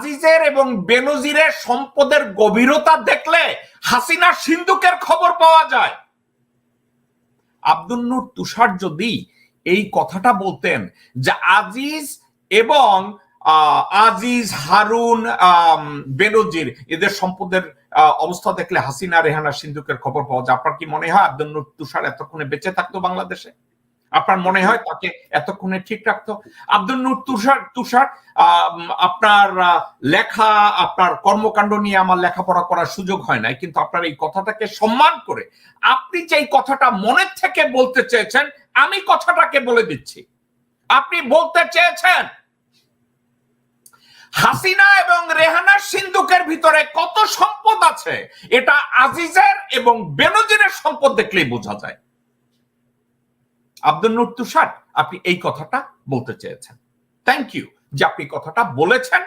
আজিজের এবং বেনজিরের সম্পদের গভীরতা দেখলে হাসিনা সিন্ধুকের খবর পাওয়া যায়। আব্দুল নূর তুষার যদি এই কথাটা বলতেন যে আজিজ এবং আজিজ, হারুন বেনজির এদের সম্পদের অবস্থা দেখলে হাসিনা, রেহানা সিন্ধুকের খবর পাওয়া যায়। আপনার কি মনে হয় আব্দুল নূর তুষার এতক্ষণে বেঁচে থাকতো বাংলাদেশে? আপনার মনে হয় তাকে এতক্ষণে ঠিক রাখতো? আব্দুল নূর তুষার তুষার আপনার লেখা, আপনার কর্মকাণ্ড নিয়ে আমার লেখাপড়া করার সুযোগ হয় নাই, কিন্তু আপনার এই কথাটাকে সম্মান করে আপনি যে কথাটা মনের থেকে বলতে চেয়েছেন, আমি কথাটাকে বলে দিচ্ছি। আপনি বলতে চেয়েছেন, হাসিনা এবং রেহানা সিন্ধুকের ভিতরে কত সম্পদ আছে? এটা আজিজের এবং বেনজিরের সম্পদ দেখলেই বোঝা যায়। আব্দুল নুর তুষার আপনি এই কথাটা বলতে চেয়েছেন। থ্যাংক ইউ যে আপনি কথাটা বলেছেন।